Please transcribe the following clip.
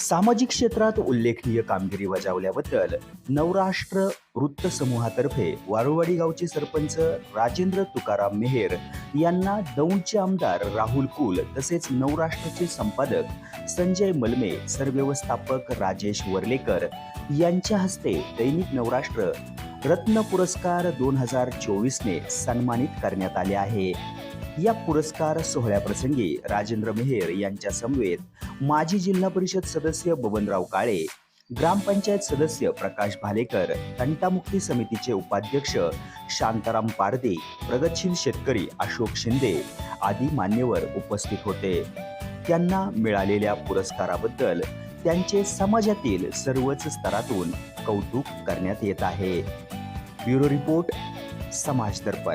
सामाजिक क्षेत्रात उल्लेखनीय कामगिरी बजावल्याबद्दल नवराष्ट्र वृत्त समूहातर्फे वारुवाडी गावचे सरपंच राजेंद्र तुकाराम मेहेर यांना दौंडचे आमदार राहुल कुल तसेच नवराष्ट्रचे संपादक संजय मलमे सरव्यवस्थापक राजेश वर्लेकर यांच्या हस्ते दैनिक नवराष्ट्र रत्न पुरस्कार दोन हजार चोवीसने सन्मानित करण्यात आले आहे. या पुरस्कार सोहळ्याप्रसंगी राजेंद्र मेहेर यांच्या समवेत माजी जिल्हा परिषद सदस्य बबनराव काळे ग्रामपंचायत सदस्य प्रकाश भालेकर तंटामुक्ती समितीचे उपाध्यक्ष शांताराम पारदे प्रगतशील शेतकरी अशोक शिंदे आदी मान्यवर उपस्थित होते. त्यांना मिळालेल्या पुरस्काराबद्दल त्यांचे समाजातील सर्वच स्तरातून कौतुक करण्यात येत आहे. ब्युरो रिपोर्ट समाज दर्पण.